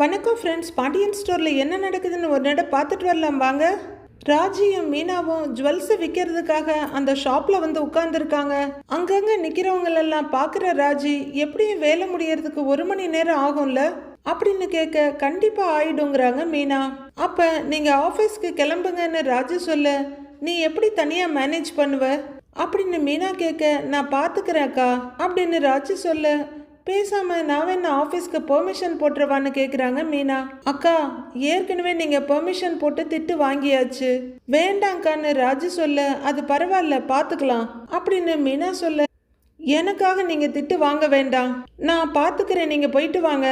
வணக்கம் ஃப்ரெண்ட்ஸ் பாண்டியன் ஸ்டோரில் என்ன நடக்குதுன்னு ஒரு நட பார்த்துட்டு வரலாம் வாங்க. ராஜியும் மீனாவும் ஜுவல்ஸை விற்கிறதுக்காக அந்த ஷாப்பில் வந்து உட்காந்துருக்காங்க அங்கங்கே நிற்கிறவங்களெல்லாம் பார்க்குற ராஜி எப்படியும் வேலை முடியறதுக்கு ஒரு மணி நேரம் ஆகும்ல? அப்படின்னு கேட்க கண்டிப்பாக ஆயிடுங்கிறாங்க மீனா. அப்போ நீங்கள் ஆஃபீஸ்க்கு கிளம்புங்கன்னு ராஜு சொல்ல நீ எப்படி தனியாக மேனேஜ் பண்ணுவ? அப்படின்னு மீனா கேட்க நான் பார்த்துக்கிறேன்க்கா அப்படின்னு ராஜு சொல்ல பேசாம நான் என்ன ஆஃபீஸ்க்கு பெர்மிஷன் போட்டுருவான்னு கேட்குறாங்க மீனா. அக்கா ஏற்கனவே நீங்கள் பெர்மிஷன் போட்டு திட்டு வாங்கியாச்சு. வேண்டாங்க்கான்னு ராஜு சொல்ல அது பரவாயில்ல பார்த்துக்கலாம் அப்படின்னு மீனா சொல்ல எனக்காக நீங்கள் திட்டு வாங்க வேண்டாம். நான் பார்த்துக்கிறேன் நீங்கள் போயிட்டு வாங்க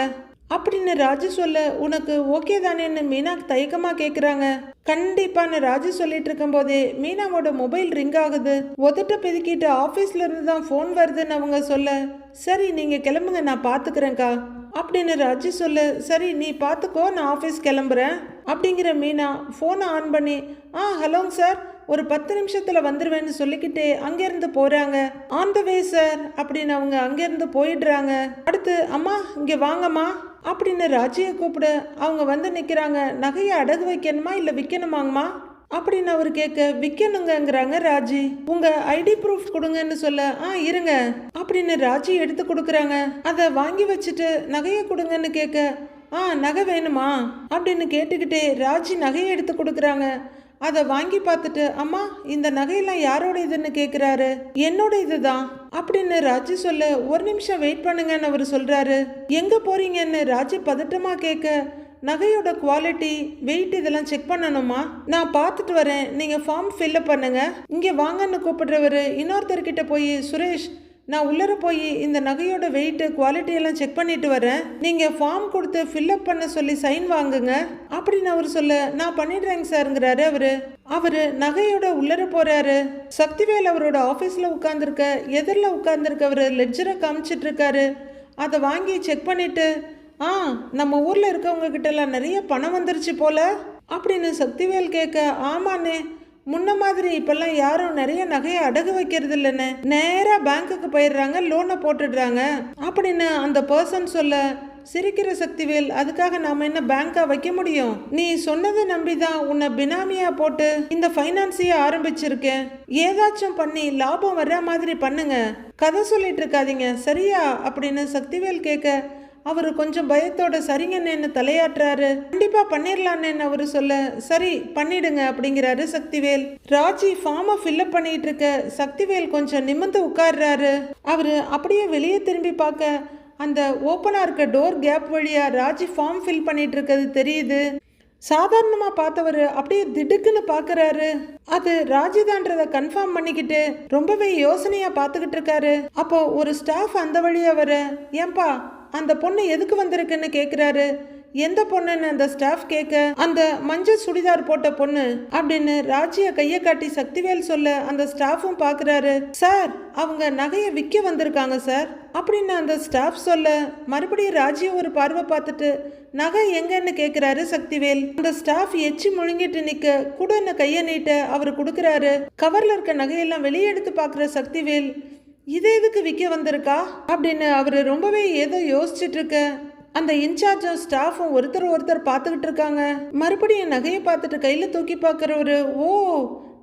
அப்படின்னு ராஜு சொல்ல உனக்கு ஓகே தானேன்னு மீனா தயக்கமாக கேட்குறாங்க கண்டிப்பான்னு ராஜு சொல்லிட்டு இருக்கும்போதே மீனாவோட மொபைல் ரிங் ஆகுது. உதட்ட பிதுக்கிட்டு ஆஃபீஸ்ல இருந்து தான் ஃபோன் வருதுன்னு அவங்க சொல்ல சரி நீங்கள் கிளம்புங்க நான் பார்த்துக்கிறேன்க்கா அப்படின்னு ராஜி சொல்லு சரி நீ பார்த்துக்கோ நான் ஆஃபீஸ் கிளம்புறேன் அப்படிங்கிற மீனா ஃபோனை ஆன் பண்ணி ஆ ஹலோங்க சார் ஒரு பத்து நிமிஷத்தில் வந்துடுவேன்னு சொல்லிக்கிட்டே அங்கேருந்து போகிறாங்க ஆன் த வே சார் அப்படின்னு அவங்க அங்கேருந்து போயிடுறாங்க. அடுத்து அம்மா இங்கே வாங்கம்மா அப்படின்னு ராஜியை கூப்பிட. அவங்க வந்து நிற்கிறாங்க நகையை அடகு வைக்கணுமா இல்லை விற்கணுமாங்கம்மா அப்படின்னு அவர் கேட்க விற்கணுங்கிறாங்க ராஜி. உங்க ஐடி ப்ரூஃப் கொடுங்கன்னு சொல்ல ஆ இருங்க. அப்படின்னு ராஜி எடுத்து கொடுக்குறாங்க. அதை வாங்கி வச்சுட்டு நகையை கொடுங்கன்னு கேட்க ஆ நகை வேணுமா? அப்படின்னு கேட்டுக்கிட்டே ராஜி நகையை எடுத்து கொடுக்குறாங்க. அதை வாங்கி பார்த்துட்டு அம்மா இந்த நகையெல்லாம் யாரோட இதுன்னு கேட்குறாரு. என்னோட இதுதான் அப்படின்னு ராஜு சொல்ல ஒரு நிமிஷம் வெயிட் பண்ணுங்கன்னு அவர் சொல்கிறாரு எங்கே போறீங்கன்னு? ராஜு பதட்டமாக கேட்க நகையோட குவாலிட்டி வெயிட் இதெல்லாம் செக் பண்ணணுமா? நான் பார்த்துட்டு வரேன். நீங்கள் ஃபார்ம் ஃபில்லப் பண்ணுங்க. இங்கே வாங்கன்னு கூப்பிடுறவர் இன்னொருத்தர்கிட்ட போய் சுரேஷ் நான் உள்ளர போய் இந்த நகையோட வெயிட்டு குவாலிட்டியெல்லாம் செக் பண்ணிட்டு வரேன். நீங்கள் ஃபார்ம் கொடுத்து ஃபில்அப் பண்ண சொல்லி சைன் வாங்குங்க. அப்படின்னு அவர் சொல்ல நான் பண்ணிடுறேங்க சாருங்கிறாரு அவர். அவர் நகையோட உள்ளர போறாரு. சக்திவேல் அவரோட ஆஃபீஸில் உட்காந்துருக்க எதிரில் உட்காந்துருக்கவர் லெட்ஜரை காமிச்சிட்டு இருக்காரு. அதை வாங்கி செக் பண்ணிட்டு ஆ நம்ம ஊரில் இருக்கவங்க கிட்டலாம் நிறைய பணம் வந்துருச்சு போல. அப்படின்னு சக்திவேல் கேட்க ஆமாண்ணே முன்ன மாதிரி இப்பெல்லாம் யாரும் நிறைய நகையை அடகு வைக்கிறது இல்லைன்னு நேராக பேங்க்குக்கு போயிடுறாங்க லோனை போட்டுடுறாங்க. அப்படின்னு அந்த பர்சன் சொல்ல சிரிக்கிற சக்திவேல் அதுக்காக நாம என்ன பேங்கா வைக்க முடியும்? நீ சொன்னதை நம்பி தான் உன்னை பினாமியா போட்டு இந்த ஃபைனான்ஸையே ஆரம்பிச்சிருக்கேன். ஏதாச்சும் பண்ணி லாபம் வர்ற மாதிரி பண்ணுங்க. கதை சொல்லிட்டு இருக்காதீங்க சரியா? அப்படின்னு சக்திவேல் கேட்க அவர் கொஞ்சம் பயத்தோட சரிங்கன்னு தலையாட்டுறாரு. கண்டிப்பா பண்ணிடலான்னு அவரு சொல்ல. சரி பண்ணிடுங்க அப்படிங்கிறாரு சக்திவேல். ராஜி ஃபார்மை ஃபில்அப் பண்ணிட்டு இருக்க சக்திவேல் கொஞ்சம் நிமிர்ந்து உட்கார்றாரு. அவரு அப்படியே வெளியே திரும்பி பார்க்க அந்த ஓப்பனாக இருக்க டோர் கேப் வழியா ராஜி ஃபார்ம் ஃபில் பண்ணிட்டு இருக்கிறது தெரியுது. சாதாரணமாக பார்த்தவர் அப்படியே திடுக்குன்னு பார்க்குறாரு. அது ராஜிதான்றத கன்ஃபார்ம் பண்ணிக்கிட்டு ரொம்பவே யோசனையாக பார்த்துக்கிட்டு இருக்காரு அப்போ ஒரு ஸ்டாஃப் அந்த வழியா வர ஏன்பா அந்த பொண்ணு எதுக்கு வந்திருக்குன்னு கேட்குறாரு எந்த பொண்ணுன்னு அந்த ஸ்டாஃப் கேட்க அந்த மஞ்சள் சுடிதார் போட்ட பொண்ணு அப்படின்னு ராஜிய கையை காட்டி சக்திவேல் சொல்ல அந்த ஸ்டாஃபும் பார்க்குறாரு சார் அவங்க நகையை விற்க வந்திருக்காங்க சார் அப்படின்னு அந்த ஸ்டாஃப் சொல்ல மறுபடியும் ராஜியை ஒரு பார்வை பார்த்துட்டு நகை எங்கன்னு கேட்குறாரு சக்திவேல். அந்த ஸ்டாஃப் எச்சி முழுங்கிட்டு நிற்க கூட என்ன கையை நீட்ட அவர் கொடுக்குறாரு. கவரில் இருக்க நகையெல்லாம் வெளியே எடுத்து பார்க்குற சக்திவேல் இது எதுக்கு விற்க வந்திருக்கா? அப்படின்னு அவர் ரொம்பவே ஏதோ யோசிச்சுட்டு இருக்க அந்த இன்சார்ஜும் ஸ்டாஃபும் ஒருத்தர் ஒருத்தர் பார்த்துக்கிட்டு இருக்காங்க மறுபடியும் நகையை பார்த்துட்டு கையில் தூக்கி பார்க்குறவரு ஓ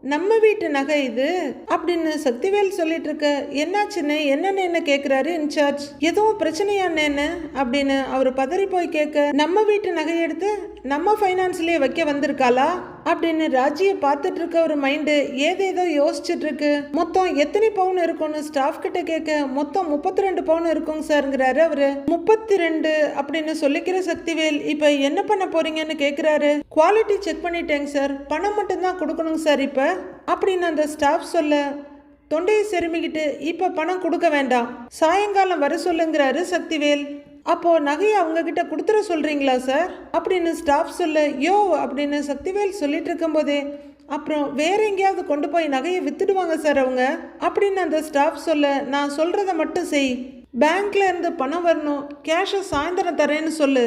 நம்ம வீட்டு நகை இது? அப்படின்னு சக்திவேல் சொல்லிட்டு இருக்க என்னாச்சுன்னு என்னன்னு கேட்குறாரு இன்சார்ஜ். எதுவும் பிரச்சனையானேன்னு அப்படின்னு அவர் பதறி போய் கேட்க நம்ம வீட்டு நகை எடுத்து நம்ம ஃபைனான்ஸ்லேயே வைக்க வந்திருக்காளா? அப்படின்னு ராஜியை பார்த்துட்டு இருக்க ஒரு மைண்டு ஏதேதோ யோசிச்சுட்டு இருக்கு. மொத்தம் எத்தனை பவுன் இருக்கும்னு ஸ்டாஃப் கிட்ட கேட்க மொத்தம் முப்பத்தி ரெண்டு பவுன் இருக்குங்க சார்ங்கிறாரு அவரு. முப்பத்தி ரெண்டு அப்படின்னு சொல்லிக்கிற சக்திவேல் இப்போ என்ன பண்ண போறீங்கன்னு கேட்குறாரு குவாலிட்டி செக் பண்ணிட்டேங்க சார் பணம் மட்டும்தான் கொடுக்கணுங்க சார் இப்போ. அப்படின்னு அந்த ஸ்டாஃப் சொல்ல தொண்டையை செருமிக்கிட்டு இப்போ பணம் கொடுக்க வேண்டாம். சாயங்காலம் வர சொல்லுங்கிறாரு சக்திவேல். அப்போது நகையை அவங்கக்கிட்ட கொடுத்துட சொல்கிறீங்களா சார்? அப்படின்னு ஸ்டாஃப் சொல்ல யோ அப்படின்னு சக்திவேல் சொல்லிட்டு இருக்கும்போதே அப்புறம் வேற எங்கேயாவது கொண்டு போய் நகையை வித்துடுவாங்க சார் அவங்க? அப்படின்னு அந்த ஸ்டாஃப் சொல்ல நான் சொல்கிறத மட்டும் செய். பேங்க்ல இருந்து பணம் வரணும் கேஷை சாயந்தரம் தரேன்னு சொல்லு.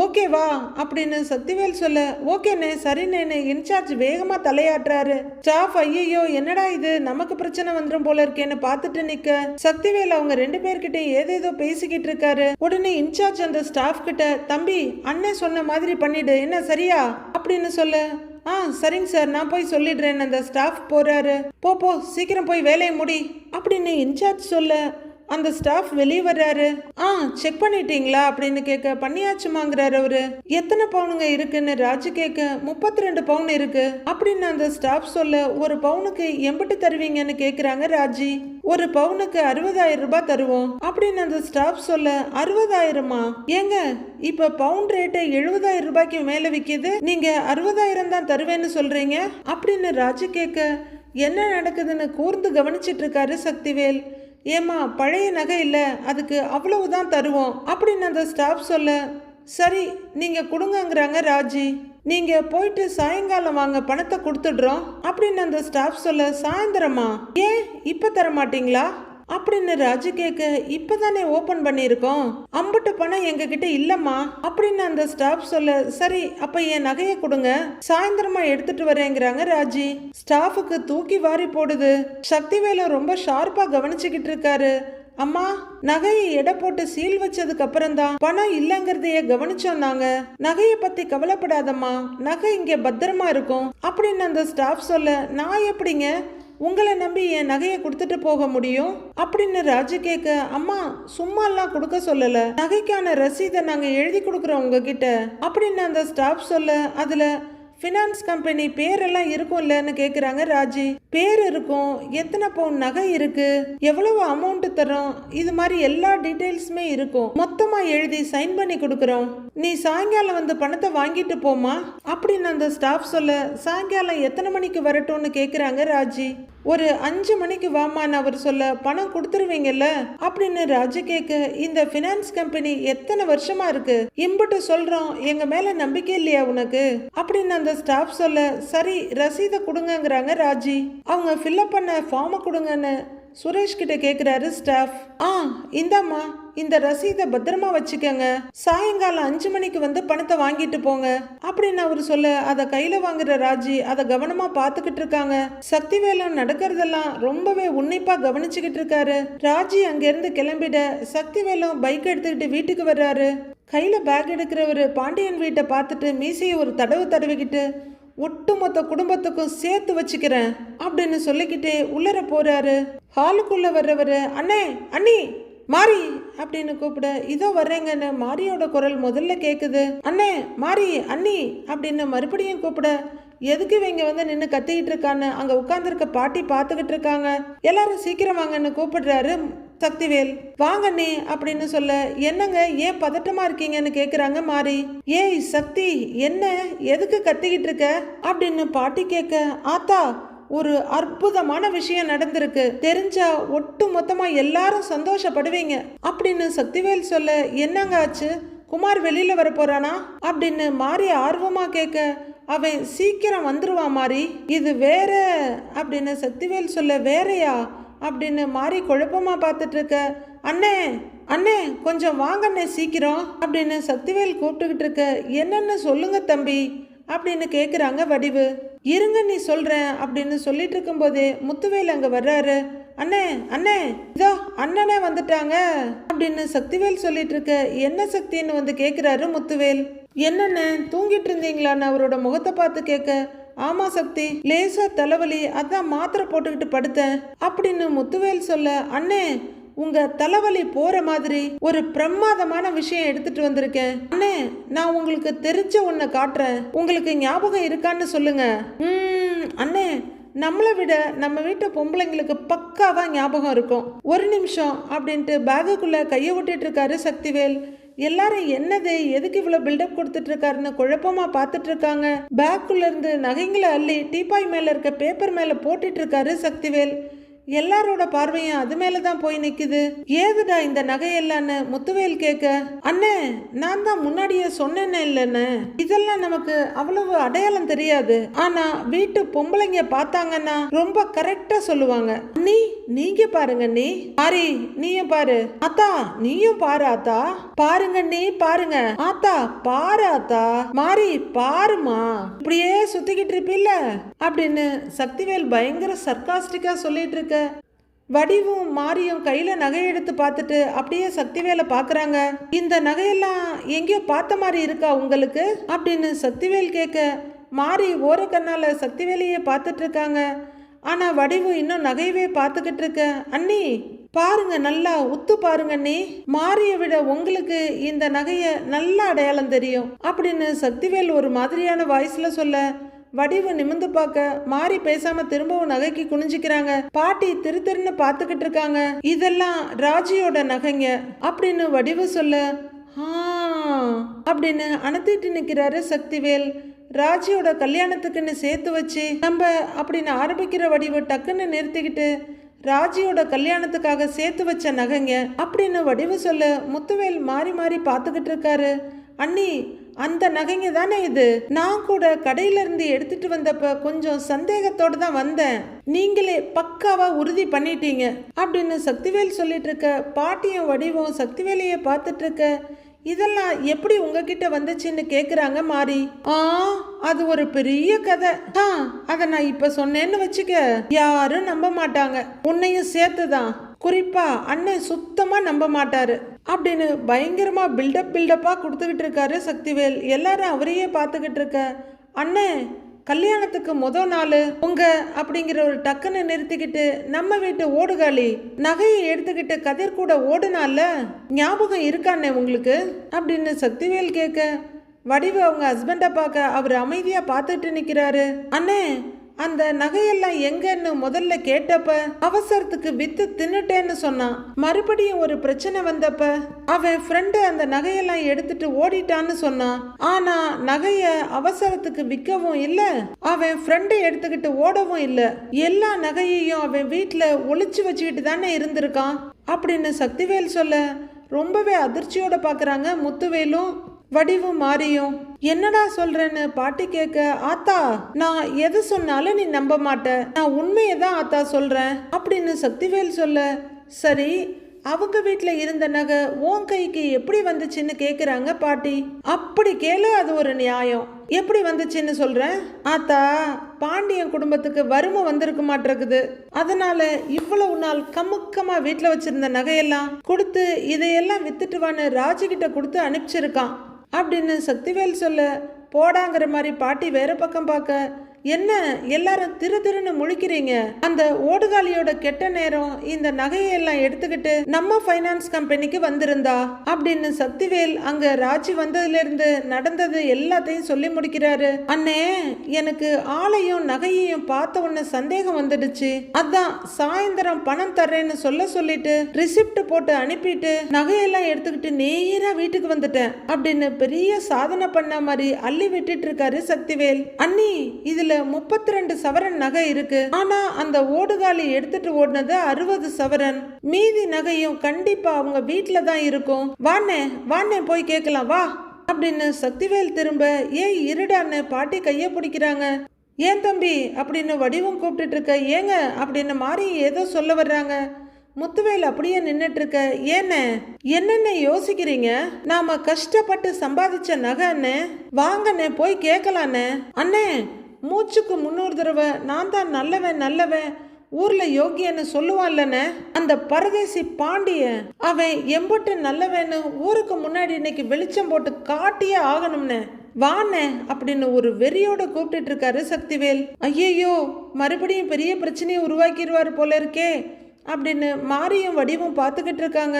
ஓகேவா அப்படின்னு சத்திவேல் சொல்ல ஓகேண்ணே சரிண்ணேன்னு இன்சார்ஜ் வேகமாக தலையாட்டுறாரு. ஸ்டாஃப் ஐயையோ என்னடா இது? நமக்கு பிரச்சனை வந்துடும் போல இருக்கேன்னு பார்த்துட்டு நிக்க. சக்திவேல் அவங்க ரெண்டு பேர்கிட்ட ஏதேதோ பேசிக்கிட்டு இருக்காரு. உடனே இன்சார்ஜ் அந்த ஸ்டாஃப் கிட்ட தம்பி அண்ணன் சொன்ன மாதிரி பண்ணிடு என்ன சரியா? அப்படின்னு சொல்ல ஆ சரிங்க சார் நான் போய் சொல்லிடுறேன் அந்த ஸ்டாஃப் போறாரு. போ போ சீக்கிரம் போய் வேலையை முடி. அப்படின்னு இன்சார்ஜ் சொல்ல அந்த ஸ்டாஃப் வெளியே வர்றாரு. ஆ செக் பண்ணிட்டீங்களா? அப்படின்னு கேட்க பண்ணியாச்சுமாங்கிறாரு அவரு. எத்தனை பவுனுங்க இருக்குன்னு? ராஜு கேட்க முப்பத்தி ரெண்டு பவுன் இருக்கு. அப்படின்னு அந்த ஸ்டாஃப் சொல்ல ஒரு பவுனுக்கு எம்பிட்டு தருவீங்கன்னு கேக்குறாங்க ராஜி. ஒரு பவுனுக்கு அறுபதாயிரம் ரூபாய் தருவோம். அப்படின்னு அந்த ஸ்டாஃப் சொல்ல அறுபதாயிரமா? ஏங்க இப்ப பவுன் ரேட்டு எழுபதாயிரம் ரூபாய்க்கு மேல விக்குது. நீங்க அறுபதாயிரம் தான் தருவேன்னு சொல்றீங்க? அப்படின்னு ராஜு கேட்க என்ன நடக்குதுன்னு கூர்ந்து கவனிச்சிட்டு இருக்காரு சக்திவேல். ஏமா பழைய நகை இல்லை அதுக்கு அவ்வளவு தான் தருவோம் அப்படின்னு அந்த ஸ்டாஃப் சொல்ல சரி நீங்கள் கொடுங்கங்கிறாங்க ராஜி. நீங்கள் போயிட்டு சாயங்காலம் வாங்க பணத்தை கொடுத்துடுறோம் அப்படின்னு அந்த ஸ்டாஃப் சொல்ல சாயந்தரமா? ஏன் இப்போ தர மாட்டீங்களா அப்படின்னு ராஜு கேட்க இப்பதானே ஓபன் பண்ணியிருக்கோம். அம்புட்டு பணம் எங்ககிட்ட இல்லம்மா. அப்படின்னு அந்த ஸ்டாஃப் சொல்ல சரி அப்ப என் நகையை கொடுங்க. சாயந்தரமா எடுத்துட்டு வரேங்கிறாங்க ராஜி. ஸ்டாஃபுக்கு தூக்கி வாரி போடுது. சக்திவேலு ரொம்ப ஷார்ப்பா கவனிச்சுக்கிட்டு இருக்காரு. அம்மா நகையை எடை போட்டு சீல் வச்சதுக்கு அப்புறம் தான் பணம் இல்லைங்கிறதைய கவனிச்சோம் நாங்க. நகையை பத்தி கவலைப்படாதம்மா. நகை இங்க பத்திரமா இருக்கும். அப்படின்னு அந்த ஸ்டாஃப் சொல்ல நான் எப்படிங்க? உங்களை நம்பி என் நகையை கொடுத்துட்டு போக முடியும்? அப்படின்னு ராஜு கேட்க அம்மா சும்மாலாம் கொடுக்க சொல்லல. நகைக்கான ரசீதை நாங்க எழுதி கொடுக்குறோம் உங்ககிட்ட. அப்படின்னு அந்த ஸ்டாஃப் சொல்ல அதுல ஃபினான்ஸ் கம்பெனி பேரெல்லாம் இருக்கும்லன்னு கேட்குறாங்க ராஜி. பேர் இருக்கும் எத்தனை பவுன் நகை இருக்கு எவ்வளவு அமௌண்ட் தரோம் இது மாதிரி எல்லா டீட்டெயில்ஸுமே இருக்கும். மொத்தமாக எழுதி சைன் பண்ணி கொடுக்குறோம். நீ சாயங்காலம் வந்து பணத்தை வாங்கிட்டு போமா அப்படின்னு அந்த ஸ்டாஃப் சொல்ல சாயங்காலம் எத்தனை மணிக்கு வரட்டும்னு கேட்குறாங்க ராஜி. ஒரு அஞ்சு மணிக்கு வாமான்னு அவர் சொல்ல பணம் கொடுத்துருவீங்கல்ல? அப்படின்னு ராஜு கேட்க இந்த ஃபினான்ஸ் கம்பெனி எத்தனை வருஷமா இருக்கு? இம்புட்டு சொல்றோம் எங்க மேல நம்பிக்கை இல்லையா உனக்கு? அப்படின்னு அந்த ஸ்டாஃப் சொல்ல சரி ரசீதை கொடுங்கங்கிறாங்க ராஜி. அவங்க ஃபில்லப் பண்ண ஃபார்மை கொடுங்கன்னு சுரேஷ் கிட்ட கேக்குறாரு ஸ்டாஃப் ஆ இந்தாம்மா. இந்த ரசீதை பத்திரமா வச்சுக்கோங்க. சாயங்காலம் அஞ்சு மணிக்கு வந்து பணத்தை வாங்கிட்டு போங்க. அப்படின்னு அவர் சொல்ல அதை கையில வாங்குற ராஜி அதை கவனமா பாத்துக்கிட்டு இருக்காங்க. சக்திவேலன் நடக்கிறதெல்லாம் ரொம்பவே உன்னிப்பா கவனிச்சுக்கிட்டு இருக்காரு. ராஜி அங்கிருந்து கிளம்பிட சக்திவேலம் பைக் எடுத்துக்கிட்டு வீட்டுக்கு வர்றாரு. கையில பேக் எடுக்கிறவர் பாண்டியன் வீட்டை பார்த்துட்டு மீசையை ஒரு தடவு தடவிக்கிட்டு ஒட்டுமொத்த குடும்பத்துக்கும் சேர்த்து வச்சுக்கிறேன் அப்படின்னு சொல்லிக்கிட்டே உள்ளர போறாரு. ஹாலுக்குள்ள வர்றவர் அண்ணே அண்ணி மாரி அப்படின்னு கூப்பிட. இதோ வர்றேங்கன்னு மாரியோட குரல் முதல்ல கேட்குது அண்ணே மாரி அண்ணி அப்படின்னு மறுபடியும் கூப்பிட. எதுக்கு இவங்க வந்து நின்று கத்திக்கிட்டு இருக்கான்னு அங்கே உட்காந்துருக்க பாட்டி பார்த்துக்கிட்டு இருக்காங்க. எல்லாரும் சீக்கிரம் வாங்கன்னு கூப்பிடுறாரு சக்திவேல். வாங்க நீ அப்படின்னு சொல்ல என்னங்க ஏன் பதட்டமா இருக்கீங்கன்னு கேக்குறாங்க மாறி ஏய் சக்தி என்ன? எதுக்கு கத்திக்கிட்டு இருக்க? அப்படின்னு பாட்டி கேட்க ஆத்தா ஒரு அற்புதமான விஷயம் நடந்திருக்கு. தெரிஞ்சா ஒட்டு மொத்தமா எல்லாரும் சந்தோஷப்படுவீங்க. அப்படின்னு சக்திவேல் சொல்ல என்னங்க ஆச்சு? குமார் வெளியில வர போறானா? அப்படின்னு மாறி ஆர்வமா கேட்க அவன் சீக்கிரம் வந்துருவான் மாறி. இது வேற. அப்படின்னு சக்திவேல் சொல்ல வேறையா? அப்படின்னு மாறி குழப்பமா பார்த்துட்டு இருக்க அண்ணே அண்ணே கொஞ்சம் வாங்கண்ணே சீக்கிரம். அப்படின்னு சக்திவேல் கூப்பிட்டுக்கிட்டு இருக்க என்னன்னு சொல்லுங்க தம்பி. அப்படின்னு கேட்குறாங்க வடிவு. இருங்க நீ சொல்கிறேன் அப்படின்னு சொல்லிட்டு இருக்கும்போதே முத்துவேல் அங்கே வர்றாரு. அண்ணே அண்ணே இதோ அண்ணனே வந்துட்டாங்க அப்படின்னு சக்திவேல் சொல்லிட்டு இருக்க என்ன சக்தின்னு வந்து கேட்குறாரு முத்துவேல். என்னண்ணே தூங்கிட்டு இருந்தீங்களான்னு அவரோட முகத்தை பார்த்து கேட்க ஆமா சக்தி லேசா தலைவலி அதான் மாத்திரை போட்டுக்கிட்டு படுத்தேன் அப்படின்னு முத்துவேல் சொல்ல அண்ணே உங்க தலைவலி போற மாதிரி ஒரு பிரமாதமான விஷயம் எடுத்துட்டு வந்திருக்கேன். அண்ணே நான் உங்களுக்கு தெரிஞ்ச ஒன்ன காட்டுறேன். உங்களுக்கு ஞாபகம் இருக்கான்னு சொல்லுங்க. ம் அண்ணே நம்மளை விட நம்ம வீட்டு பொம்பளைங்களுக்கு பக்காவா ஞாபகம் இருக்கும். ஒரு நிமிஷம் அப்படின்ட்டு பேகுக்குள்ள கையை விட்டுட்டு இருக்காரு சக்திவேல். எல்லாரும் என்னது எதுக்கு இவ்வளவு பில்டப் கொடுத்துட்டு இருக்காருன்னு குழப்பமா பார்த்துட்டு இருக்காங்க. பேக்குள்ள இருந்து நகைங்களை அள்ளி டீபாய் மேல இருக்க பேப்பர் மேல போட்டுட்டு இருக்காரு சக்திவேல். எல்லாரோட பார்வையும் அது மேல தான் போய் நிக்குது. ஏதுடா இந்த நகையெல்லாம்னு முத்துவேல் கேட்க அண்ணே நான் தான் முன்னாடியே சொன்னேனே இல்லைன்னு இதெல்லாம் நமக்கு அவ்வளவு அடையாளம் தெரியாது. ஆனா வீட்டு பொம்பளைங்க பார்த்தாங்கன்னா ரொம்ப கரெக்டா சொல்லுவாங்க. நீ நீங்க பாருங்க நீ மாரி நீயும் பாரு. அத்தா நீயும் பாரு ஆத்தா. பாருங்க நீ பாருங்க. ஆத்தா பாரு ஆத்தா. மாறி பாருமா இப்படியே சுத்திக்கிட்டு இருப்பில்ல? அப்படின்னு சக்திவேல் பயங்கர சர்க்காஸ்டிக்கா சொல்லிட்டு இருக்க வடிவும் மாரியும் கையில் நகை எடுத்து பார்த்துட்டு அப்படியே சக்திவேலை பார்க்குறாங்க இந்த நகையெல்லாம் எங்கேயோ பார்த்த மாதிரி இருக்கா உங்களுக்கு? அப்படின்னு சக்திவேல் கேட்க மாரி கண்ணால் சக்திவேலையே பார்த்துட்டு இருக்காங்க. ஆனால் வடிவு இன்னும் நகையவே பார்த்துக்கிட்டு இருக்க. அண்ணி பாருங்க நல்லா உத்து பாருங்க அண்ணி. மாறியை விட உங்களுக்கு இந்த நகையை நல்லா அடையாளம் தெரியும் அப்படின்னு சக்திவேல் ஒரு மாதிரியான வாய்ஸில் சொல்ல வடிவு நிமிந்து பார்க்க மாறி பேசாம திரும்பவும் நகைக்கு குனிஞ்சிக்கிறாங்க. பாட்டி திரு திருன்னு பார்த்துக்கிட்டு இருக்காங்க. இதெல்லாம் ராஜியோட நகைங்க. அப்படின்னு வடிவு சொல்ல ஆ அப்படின்னு அணத்திட்டு நிக்கிறாரு சக்திவேல். ராஜியோட கல்யாணத்துக்குன்னு சேர்த்து வச்சு நம்ம அப்படின்னு ஆரம்பிக்கிற வடிவு டக்குன்னு நிறுத்திக்கிட்டு ராஜியோட கல்யாணத்துக்காக சேர்த்து வச்ச நகைங்க அப்படின்னு வடிவு சொல்ல முத்துவேல் மாறி மாறி பார்த்துக்கிட்டு இருக்காரு. அண்ணி அந்த நகைங்க தானே இது? நான் கூட கடையில இருந்து எடுத்துட்டு வந்தப்ப கொஞ்சம் சந்தேகத்தோட தான் வந்தேன். நீங்களே பக்காவா உறுதி பண்ணிட்டீங்க. அப்படின்னு சக்திவேல் சொல்லிட்டு இருக்க பாட்டியும் வடிவும் சக்திவேலையே பார்த்துட்டு இருக்க இதெல்லாம் எப்படி உங்ககிட்ட வந்துச்சுன்னு கேக்குறாங்க மாறி. ஆ அது ஒரு பெரிய கதை. ஆ அதை நான் இப்ப சொன்னேன்னு வச்சுக்க. யாரும் நம்ப மாட்டாங்க. உன்னையும் சேர்த்துதான். குறிப்பா அண்ணன் சுத்தமா நம்ப மாட்டாரு. அப்படின்னு பயங்கரமாக பில்டப் பில்டப்பாக கொடுத்துக்கிட்டு இருக்காரு சக்திவேல். எல்லாரும் அவரையே பார்த்துக்கிட்டு இருக்க அண்ணே கல்யாணத்துக்கு முத நாள் உங்க அப்படிங்கிற ஒரு டக்குன்னு நிறுத்திக்கிட்டு நம்ம வீட்டு ஓடுகாலி நகையை எடுத்துக்கிட்டு கதிர் கூட ஓடுனால ஞாபகம் இருக்கானே உங்களுக்கு? அப்படின்னு சக்திவேல் கேட்க வடிவு அவங்க ஹஸ்பண்டை பார்க்க அவர் அமைதியாக பார்த்துட்டு நிற்கிறாரு அண்ணே அந்த நகையெல்லாம் எங்கன்னு முதல்ல கேட்டப்ப அவசரத்துக்கு வித்து தின்னுட்டேன்னு சொன்னான். மறுபடியும் ஒரு பிரச்சனை வந்தப்ப அவன் ஃப்ரெண்டு அந்த நகையெல்லாம் எடுத்துட்டு ஓடிட்டான்னு சொன்னான். ஆனா நகைய அவசரத்துக்கு விற்கவும் இல்ல அவன் ஃப்ரெண்டு எடுத்துக்கிட்டு ஓடவும் இல்ல. எல்லா நகையையும் அவன் வீட்டுல ஒளிச்சு வச்சுக்கிட்டு தானே இருந்திருக்கான் அப்படின்னு சக்திவேல் சொல்ல ரொம்பவே அதிர்ச்சியோட பாக்குறாங்க முத்துவேலும் வடிவும் மாறியும். என்னடா சொல்றேன்னு பாட்டி கேட்க ஆத்தா நான் எது சொன்னாலும் நீ நம்ப மாட்ட. நான் உண்மையை தான் ஆத்தா சொல்றேன் அப்படின்னு சக்திவேல் சொல்ல. சரி அவங்க வீட்டில் இருந்த நகை உன் கைக்கு எப்படி வந்துச்சுன்னு கேட்குறாங்க பாட்டி. அப்படி கேளு அது ஒரு நியாயம். எப்படி வந்துச்சுன்னு சொல்கிறேன் ஆத்தா பாண்டியன் குடும்பத்துக்கு வறுமை வந்திருக்க மாட்டிருக்குது அதனால இவ்வளவு நாள் கமுக்கமாக வீட்டில் வச்சிருந்த நகையெல்லாம் கொடுத்து இதையெல்லாம் வித்துட்டு வான்னு ராஜிக்கிட்ட கொடுத்து அனுப்பிச்சிருக்கான். அப்படின்னு சக்திவேல் சொல்ல போடாங்கிற மாதிரி பாட்டி வேறு பக்கம் பார்க்க. என்ன எல்லாரும் திரு திருன்னு முழிக்கிறீங்க? அந்த ஓடுகாலியோட கெட்ட நேரம் இந்த நகையெல்லாம் எடுத்துக்கிட்டு நம்ம ஃபைனான்ஸ் கம்பெனிக்கு வந்திருந்தா? அப்படின்னு சக்திவேல் அங்க ராஜி வந்ததுல இருந்து நடந்தது எல்லாத்தையும் சொல்லி முடிக்கிறாரு. அண்ணே எனக்கு ஆளையும் நகையையும் பார்த்த உடனே சந்தேகம் வந்துடுச்சு. அதான் சாயந்தரம் பணம் தர்றேன்னு சொல்ல சொல்லிட்டு ரிசிப்ட் போட்டு அனுப்பிட்டு நகையெல்லாம் எடுத்துக்கிட்டு நேரா வீட்டுக்கு வந்துட்டேன் அப்படின்னு பெரிய சாதனை பண்ண மாதிரி அள்ளி விட்டுட்டு இருக்காரு சக்திவேல். அண்ணி இதுல முப்பத்தி ரெண்டு சவரன் நகை இருக்கு. ஆனா அந்த ஓடுகாலி எடுத்துட்டு ஓடினது அறுபது சவரன். மீதி நகையும் கண்டிப்பா அவங்க வீட்டுல தான் இருக்கும். வாண்ணே வாண்ணே போய் கேட்கலாம் வா அப்படின்னு சக்திவேல் திரும்ப ஏய் இருடான்னு பாட்டி கைய பிடிக்கிறாங்க. ஏன் தம்பி? அப்படின்னு வடிவம் கூப்பிட்டுட்டு இருக்க ஏங்க அப்படின்னு மாறி ஏதோ சொல்ல வர்றாங்க. முத்துவேல் அப்படியே நின்னுட்டு இருக்க ஏன்னு என்னென்ன யோசிக்கிறீங்க? நாம கஷ்டப்பட்டு சம்பாதிச்ச நகை அண்ணே. வாங்கண்ணே போய் கேட்கலாண்ணே அண்ணே மூச்சுக்கு முன்னூறு தடவை நான் தான் நல்லவன் நல்லவன் ஊர்ல யோகியன்னு சொல்லுவான்லண்ணே. அந்த பரதேசி பாண்டிய அவன் எம்பட்டு நல்லவன்னு ஊருக்கு முன்னாடி இன்னைக்கு வெளிச்சம் போட்டு காட்டியே ஆகணும்னு. வாண்ணே அப்படின்னு ஒரு வெறியோட கூப்பிட்டு இருக்காரு சக்திவேல். ஐயையோ மறுபடியும் பெரிய பிரச்சனையை உருவாக்கிடுவாரு போல இருக்கே அப்படின்னு மாரியும் வடிவும் பார்த்துக்கிட்டு இருக்காங்க.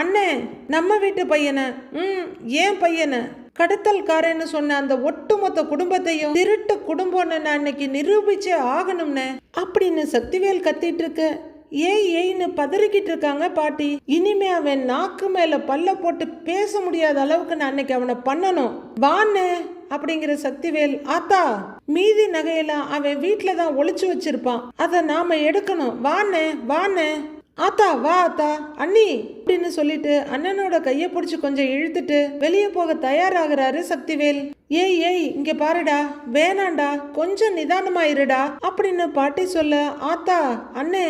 அண்ணே நம்ம வீட்டு பையனை. ம் ஏன் பையனை. கடத்தல்காரன்னு சொன்ன அந்த ஒட்டுமொத்த குடும்பத்தையும் திருட்டு குடும்பம்னு நான் இன்னைக்கு நிரூபிச்சே ஆகணும்னு. அப்படின்னு சக்திவேல் கத்திட்டு இருக்க ஏய் ஏய்னு பதறிக்கிட்டு இருக்காங்க பாட்டி. இனிமே அவன் நாக்கு மேல பல்ல போட்டு பேச முடியாத அளவுக்கு நான் அன்னைக்கு அவனை பண்ணணும். வான்னு அப்படிங்கிற சக்திவேல் ஆத்தா மீதி நகையெல்லாம் அவன் வீட்டில் தான் ஒழிச்சு வச்சிருப்பான். அதை நாம எடுக்கணும். வாண்ணே வாண்ணே ஆத்தா வா ஆத்தா. அண்ணி அப்படின்னு சொல்லிட்டு அண்ணனோட கையை பிடிச்சி கொஞ்சம் இழுத்துட்டு வெளியே போக தயாராகிறாரு சக்திவேல். ஏய் ஏய் இங்க பாருடா. வேணாண்டா. கொஞ்சம் நிதானமாயிருடா அப்படின்னு பாட்டி சொல்ல ஆத்தா அண்ணே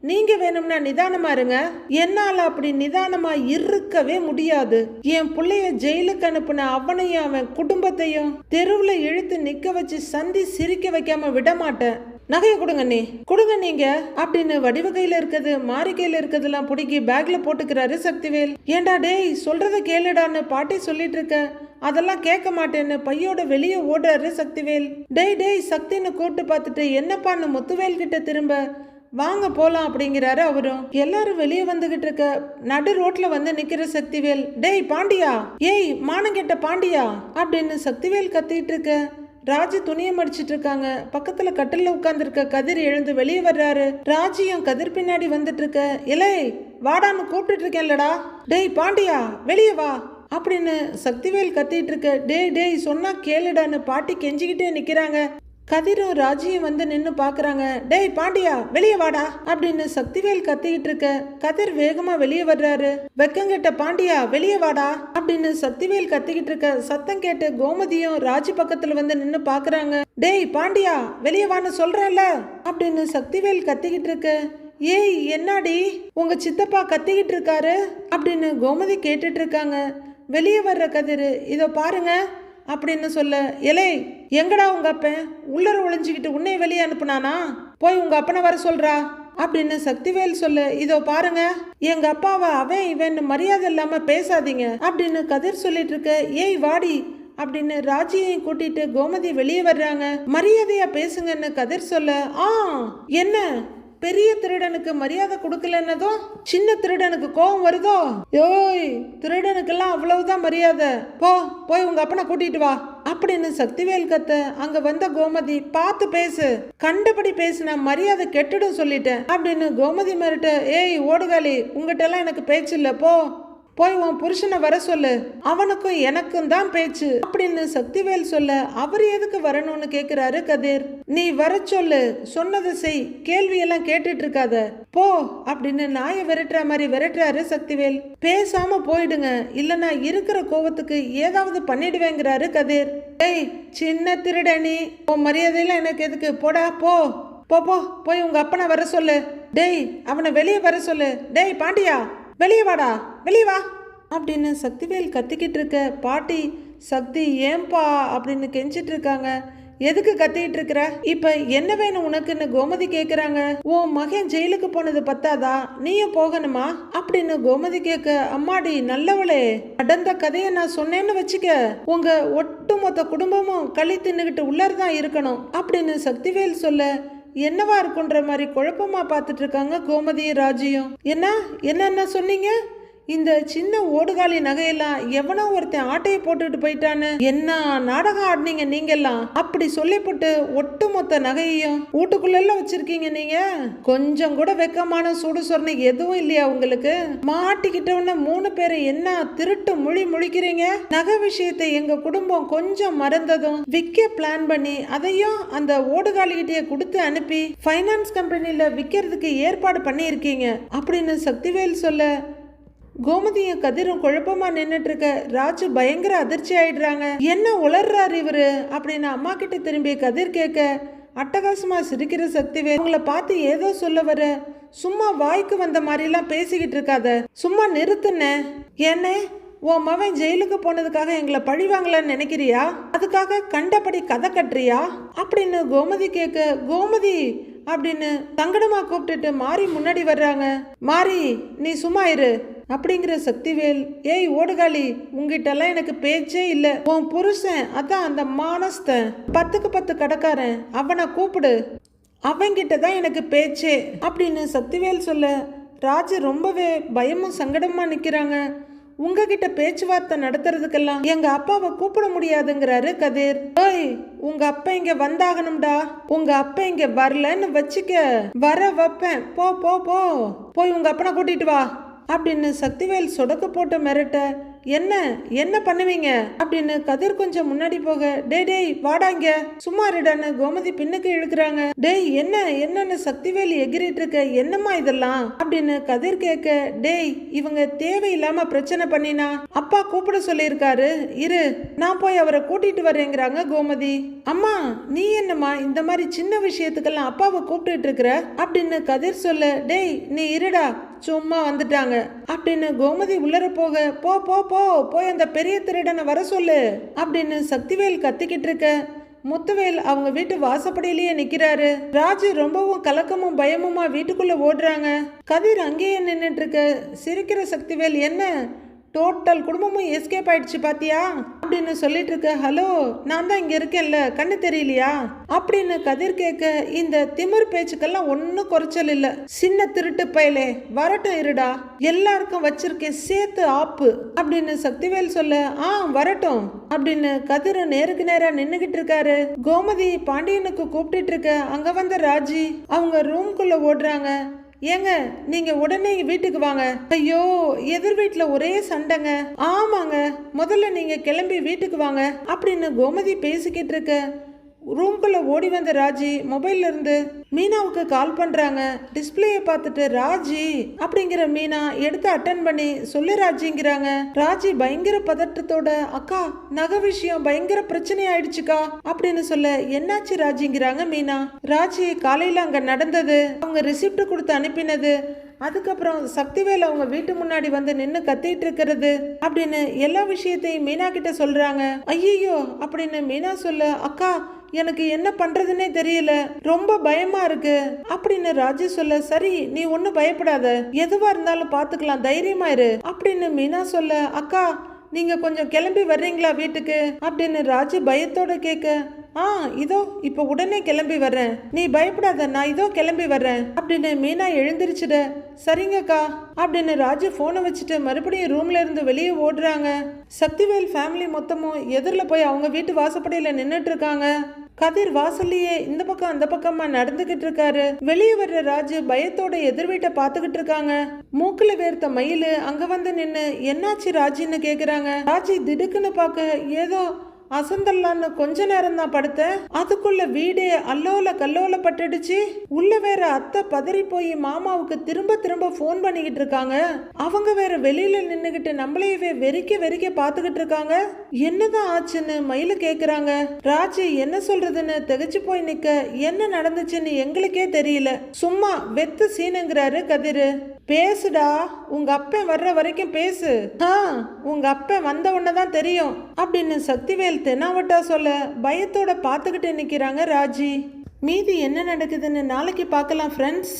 நீங்க வேணும்னா நிதானமா இருங்க. என்னால அப்படி நிதானமா இருக்கவே முடியாது. என் பிள்ளைய ஜெயிலுக்கு அனுப்புன அவனையும் அவன் குடும்பத்தையும் தெருவுல இழுத்து நிக்க வச்சு சந்தி சிரிக்க வைக்காம விட மாட்டேன் நகையை கொடுங்க நீ கொடுங்க நீங்க. அப்படின்னு வடிவகையில இருக்கிறது மாரிக்கையில இருக்கிறதெல்லாம் பிடிக்கி பேக்ல போட்டுக்கிறாரு சக்திவேல். ஏண்டா டேய் சொல்றத கேளுடான்னு பாட்டி சொல்லிட்டு இருக்க. அதெல்லாம் கேட்க மாட்டேன்னு பையோட வெளியே ஓடுறாரு சக்திவேல். டேய் டேய் சக்தின்னு கூப்பிட்டு பார்த்துட்டு என்னப்பான்னு முத்துவேல் கிட்ட திரும்ப. வாங்க போலாம் அப்படிங்கிறாரு அவரும். எல்லாரும் வெளியே வந்துகிட்டு இருக்க நடு ரோட்ல வந்து நிக்கிற சக்திவேல். டேய் பாண்டியா? ஏய் மானங்கெட்ட பாண்டியா? அப்படின்னு சக்திவேல் கத்திட்டு இருக்க. ராஜி துணியை மடிச்சிட்டு இருக்காங்க. பக்கத்துல கட்டில உட்கார்ந்துருக்க கதிர் எழுந்து வெளியே வர்றாரு. ராஜியும் கதிர் பின்னாடி வந்துட்டு இருக்க. இலை வாடான்னு கூப்பிட்டு இருக்கேன்லடா. டேய் பாண்டியா வெளியே வா. அப்படின்னு சக்திவேல் கத்திட்டு இருக்க. டேய் டேய் சொன்னா கேளுடான்னு பாட்டி கெஞ்சிக்கிட்டே நிக்கிறாங்க. கதிரும் ராஜியும் வந்து நின்று பாக்குறாங்க. டேய் பாண்டியா வெளியே வாடா அப்படின்னு சக்திவேல் கத்திக்கிட்டு இருக்க. கதிர் வேகமா வெளியே வர்றாரு. வெக்கங்கிட்ட பாண்டியா வெளியே வாடா அப்படின்னு சக்திவேல் கத்திக்கிட்டு இருக்க. சத்தம் கேட்டு கோமதியும் ராஜி பக்கத்துல வந்து நின்னு பாக்குறாங்க. டேய் பாண்டியா வெளியே வான்னு சொல்கிறேன்ல அப்படின்னு சக்திவேல் கத்திக்கிட்டு இருக்க. ஏய் என்னாடி உங்க சித்தப்பா கத்திக்கிட்டு இருக்காரு அப்படின்னு கோமதி கேட்டுட்டு இருக்காங்க. வெளியே வர்ற கதிர் இதோ பாருங்க அப்படின்னு சொல்ல எலே எங்கடா உங்க அப்பன் உள்ளர ஒளிஞ்சுக்கிட்டு உன்னை வெளியே அனுப்புனானா? போய் உங்க அப்பனை வர சொல்றா? அப்படின்னு சக்திவேல் சொல்ல இதோ பாருங்க எங்க அப்பாவை அவன் இவன் மரியாதை இல்லாம பேசாதீங்க. அப்படின்னு கதிர் சொல்லிட்டு இருக்க ஏய் வாடி அப்படின்னு ராஜியை கூட்டிட்டு கோமதி வெளியே வர்றாங்க. மரியாதையா பேசுங்கன்னு கதிர் சொல்ல ஆ என்ன? பெரிய திருடனுக்கு மரியாதை கொடுக்கலன்னதும் சின்ன திருடனுக்கு கோபம் வருதோ? யோய் திருடனுக்கெல்லாம் அவ்வளவுதான் மரியாதை. போ போய் உங்க அப்பனை கூட்டிட்டு வா. அப்படின்னு சக்திவேல் கத்த அங்க வந்த கோமதி பார்த்து பேசு. கண்டபடி பேசுன மரியாதை கெட்டுடும் சொல்லிட்டேன். அப்படின்னு கோமதி மிரட்ட ஏய் ஓடுகாலி உங்ககிட்ட எல்லாம் எனக்கு பேச்சு இல்ல போ. போய் உன் புருஷனை வர சொல்லு. அவனுக்கும் எனக்கும் தான் பேச்சு. அப்படின்னு சக்திவேல் சொல்ல அவர் எதுக்கு வரணும்னு கேக்குறாரு கதிர். நீ வர சொல்லு. சொன்னதை செய். கேள்வியெல்லாம் கேட்டுட்டு இருக்காத. போ அப்படின்னு நாயை விரட்டுற மாதிரி விரட்டுறாரு சக்திவேல். பேசாம போயிடுங்க. இல்லனா இருக்கிற கோவத்துக்கு ஏதாவது பண்ணிடுவேங்கிறாரு கதிர். ஏய் சின்ன திருடனி உன் மரியாதையில எனக்கு எதுக்கு? போடா போ. போ போ. போய் உங்க அப்பனை வர சொல்லு. டேய் அவனை வெளியே வர சொல்லு. டேய் பாண்டியா. வெளியே வாடா வெளியே வா. அப்படின்னு சக்திவேல் கத்திக்கிட்டு இருக்க பாட்டி சக்தி ஏன்பா அப்படின்னு கெஞ்சிட்டு இருக்காங்க. எதுக்கு கத்திட்டு இருக்கிற? இப்ப என்ன வேணும் உனக்குன்னு கோமதி கேக்குறாங்க. உன் மகன் ஜெயிலுக்கு போனது பத்தாதா? நீயும் போகணுமா? அப்படின்னு கோமதி கேட்க அம்மாடி நல்லவளே நடந்த கதையை நான் சொன்னேன்னு வச்சுக்க. உங்க ஒட்டுமொத்த குடும்பமும் களி தின்னுகிட்டு உள்ளர் தான் இருக்கணும் அப்படின்னு சக்திவேல் சொல்ல என்னவா இருக்குன்ற மாதிரி குழப்பமா பார்த்துட்டு இருக்காங்க கோமதியும் ராஜியும். என்ன? என்னென்ன சொன்னீங்க? இந்த சின்ன ஓடுகாலி நகையெல்லாம் எவனோ ஒருத்தன் ஆட்டையை போட்டுட்டு போயிட்டான்னு என்ன நாடகம் ஆடினீங்க நீங்கெல்லாம்? அப்படி சொல்லிப்புட்டு ஒட்டுமொத்த நகையையும் வீட்டுக்குள்ள வச்சிருக்கீங்க நீங்க? கொஞ்சம் கூட வெக்கமான சூடு சொரணை எதுவும் இல்லையா உங்களுக்கு? மாட்டிக்கிட்டவன மூணு பேரை என்ன திருட்டு மொழி முழிக்கிறீங்க? நகை விஷயத்தை எங்க குடும்பம் கொஞ்சம் மறந்ததும் விற்க பிளான் பண்ணி அதையும் அந்த ஓடுகாலிகிட்டே கொடுத்து அனுப்பி ஃபைனான்ஸ் கம்பெனியில விற்கிறதுக்கு ஏற்பாடு பண்ணியிருக்கீங்க. அப்படின்னு சக்திவேல் சொல்ல கோமதியும் கதிரும் குழப்பமா நின்னுட்டு இருக்க ராஜு பயங்கர அதிர்ச்சி ஆயிடுறாங்க. என்ன உளர்றாரு இவரு? அப்படின்னு அம்மா கிட்ட திரும்பி கதிர் கேட்க அட்டகாசமா சிரிக்கிற சக்திவே உங்களை பார்த்து ஏதோ சொல்ல வர சும்மா வாய்க்கு வந்த மாதிரிலாம் பேசிக்கிட்டு இருக்காத. சும்மா நிறுத்துன. என்ன உன் மவன் ஜெயிலுக்கு போனதுக்காக எங்களை பழிவாங்களான்னு நினைக்கிறியா? அதுக்காக கண்டபடி கதை கட்டுறியா? அப்படின்னு கோமதி கேட்க கோமதி அப்படின்னு சங்கடமா கூப்பிட்டுட்டு மாறி முன்னாடி வர்றாங்க. மாறி நீ சும்மா இரு. அப்படிங்கிற சக்திவேல் ஏய் ஓடுகாலி உங்ககிட்டலாம் எனக்கு பேச்சே இல்லை. உன் புருஷன் அதான் அந்த மானஸ்தன். பத்துக்கு பத்து கடக்காரன். அவனை கூப்பிடு. அவங்கிட்ட தான் எனக்கு பேச்சே. அப்படின்னு சக்திவேல் சொல்ல ராஜு ரொம்பவே பயமும் சங்கடமாக நிற்கிறாங்க உங்ககிட்ட பேச்சுவார்த்தை நடத்துறதுக்கெல்லாம் எங்க அப்பாவை கூப்பிட முடியாதுங்கிறாரு கதிர். ஓய் உங்க அப்பா இங்க வந்தாகணும்டா. உங்க அப்பா இங்க வரலன்னு வச்சுக்க. வர வைப்பேன். போ போ போ. போய் உங்க அப்பனை கூட்டிட்டு வா. அப்படின்னு சக்திவேல் சொடக்கு போட்டு மிரட்ட என்ன என்ன பண்ணுவீங்க? அப்படின்னு கதிர் கொஞ்சம் முன்னாடி போக டேய் டேய் வாடாங்க சும்மா இருடான்னு கோமதி பின்னுக்கு இழுக்கிறாங்க. டேய் என்ன என்னன்னு சக்திவேலி எகிரிட்டு இருக்க என்னம்மா இதெல்லாம்? அப்படின்னு கதிர் கேட்க டேய் இவங்க தேவையில்லாம பிரச்சனை பண்ணினா? அப்பா கூப்பிட சொல்லியிருக்காரு. இரு நான் போய் அவரை கூட்டிட்டு வரேங்கிறாங்க கோமதி. அம்மா நீ என்னம்மா இந்த மாதிரி சின்ன விஷயத்துக்கெல்லாம் அப்பாவை கூப்பிட்டுட்டு இருக்கிற? அப்படின்னு கதிர் சொல்ல டேய் நீ இருடா. சும்மா வந்துட்டாங்க. அப்படின்னு கோமதி உள்ளர போக போ போ போ போய் அந்த பெரிய திருடனை வர சொல்லு அப்படின்னு சக்திவேல் கத்திக்கிட்டு இருக்க. முத்துவேல் அவங்க வீட்டு வாசப்படியிலேயே நிக்கிறாரு. ராஜு ரொம்பவும் கலக்கமும் பயமுமா வீட்டுக்குள்ள ஓடுறாங்க. கதிர் அங்கேயே நின்றுட்டு இருக்க. சிரிக்கிற சக்திவேல் என்ன? டோட்டல் குடும்பமும் எஸ்கேப் ஆயிடுச்சு பாத்தியா? அப்படின்னு சொல்லிட்டு இருக்க ஹலோ நான் தான் இங்க இருக்கேன்ல கண்ணு தெரியலையா? அப்படின்னு கதிர் கேட்க இந்த திமிர் பேச்சுக்கெல்லாம் ஒன்றும் குறைச்சல் இல்ல. சின்ன திருட்டு பயலே வரட்டும் இருடா. எல்லாருக்கும் வச்சிருக்கேன் சேர்த்து ஆப்பு. அப்படின்னு சக்திவேல் சொல்ல ஆ வரட்டும். அப்படின்னு கதிர் நேருக்கு நேரா நின்னுகிட்டு இருக்காரு. கோமதி பாண்டியனுக்கு கூப்பிட்டு இருக்க அங்க வந்த ராஜி அவங்க ரூம்குள்ள ஓடுறாங்க. ஏங்க நீங்க உடனே வீட்டுக்கு வாங்க. ஐயோ எதிர் வீட்டுல ஒரே சண்டைங்க. ஆமாங்க முதல்ல நீங்க கிளம்பி வீட்டுக்கு வாங்க அப்படின்னு கோமதி பேசிக்கிட்டு இருக்க. ரூம்குள்ள ஓடி வந்த ராஜி மொபைல்ல இருந்து மீனாவுக்கு கால் பண்றாங்க. டிஸ்பிளேயை பார்த்துட்டு ராஜி அப்படிங்கிற மீனா எடுத்து அட்டன் பண்ணி சொல்லு ராஜிங்கிறாங்க. ராஜி பயங்கர பதட்டத்தோட அக்கா நகை விஷயம் பயங்கர பிரச்சனை ஆயிடுச்சுக்கா அப்படின்னு சொல்ல என்னாச்சு ராஜிங்கிறாங்க மீனா? ராஜி காலையில அங்க நடந்தது அவங்க ரிசிப்ட் கொடுத்து அனுப்பினது. அதுக்கப்புறம் சக்திவேல் அவங்க வீட்டு முன்னாடி வந்து நின்று கத்திட்டு இருக்கிறது அப்படின்னு எல்லா விஷயத்தையும் மீனா கிட்ட சொல்றாங்க. ஐயோ அப்படின்னு மீனா சொல்ல அக்கா எனக்கு என்ன பண்றதுன்னே தெரியல. ரொம்ப பயமா இருக்கு. அப்படின்னு ராஜு சொல்ல சரி நீ ஒன்னும் பயப்படாத. எதுவா இருந்தாலும் பாத்துக்கலாம் தைரியமா இரு. அப்படின்னு மீனா சொல்ல அக்கா நீங்க கொஞ்சம் கிளம்பி வர்றீங்களா வீட்டுக்கு? அப்படின்னு ராஜு பயத்தோட கேட்க ஆ இதோ இப்போ உடனே கிளம்பி வர்றேன். நீ பயப்படாத நான் இதோ கிளம்பி வர்றேன். அப்படின்னு மீனா எழுந்திருச்சுட சரிங்கக்கா அப்படின்னு ராஜு ஃபோனை வச்சுட்டு மறுபடியும் ரூம்ல இருந்து வெளியே ஓடுறாங்க. சக்திவேல் ஃபேமிலி மொத்தமும் எதிரில் போய் அவங்க வீட்டு வாசப்படியில் நின்றுட்டு இருக்காங்க. கதிர் வாசல்லையே இந்த பக்கம் அந்த பக்கமா நடந்துகிட்டு இருக்காரு. வெளியே வர்ற ராஜு பயத்தோட எதிர் வீட்டை பார்த்துக்கிட்டு இருக்காங்க. மூக்குல வேர்த்த மயிலு அங்க வந்து நின்னு என்னாச்சு ராஜின்னு கேக்குறாங்க. ராஜி திடுக்குன்னு பார்க்க ஏதோ அசந்தல்லான்னு கொஞ்ச நேரம் தான் படுத்தேன். அதுக்குள்ள வீடே அல்லோல கல்லோல பட்டுடுச்சு. உள்ள வேற அத்தை பதறி போய் மாமாவுக்கு திரும்ப திரும்ப ஃபோன் பண்ணிக்கிட்டு இருக்காங்க. அவங்க வேற வெளியில நின்னுகிட்டு நம்மளையவே வெறிக்க வெறிக்க பாத்துக்கிட்டு இருக்காங்க. என்னதான் ஆச்சுன்னு மயில கேக்குறாங்க. ராஜி என்ன சொல்றதுன்னு திகைச்சு போய் நிக்க. என்ன நடந்துச்சுன்னு எங்களுக்கே தெரியல. சும்மா வெத்து சீனுங்கிறாரு கதிரு. பேசுடா உங்க அப்பன் வர்ற வரைக்கும் பேசு. ஆ உங்க அப்பன் வந்த உடனே தான் தெரியும். அப்படின்னு சக்திவேல் தென்னாவட்டா சொல்ல பயத்தோட பார்த்துக்கிட்டு நிற்கிறாங்க ராஜி. மீதி என்ன நடக்குதுன்னு நாளைக்கு பார்க்கலாம் ஃப்ரெண்ட்ஸ்